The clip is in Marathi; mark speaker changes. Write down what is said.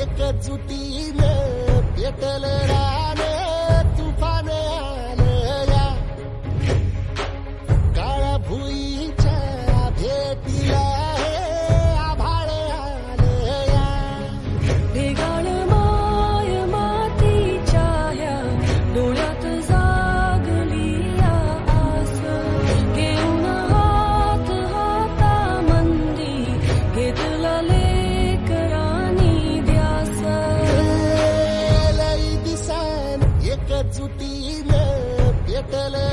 Speaker 1: एकजुटीने पेटल राने तुफान आले या. काळा भुई एक जुटी में पेटले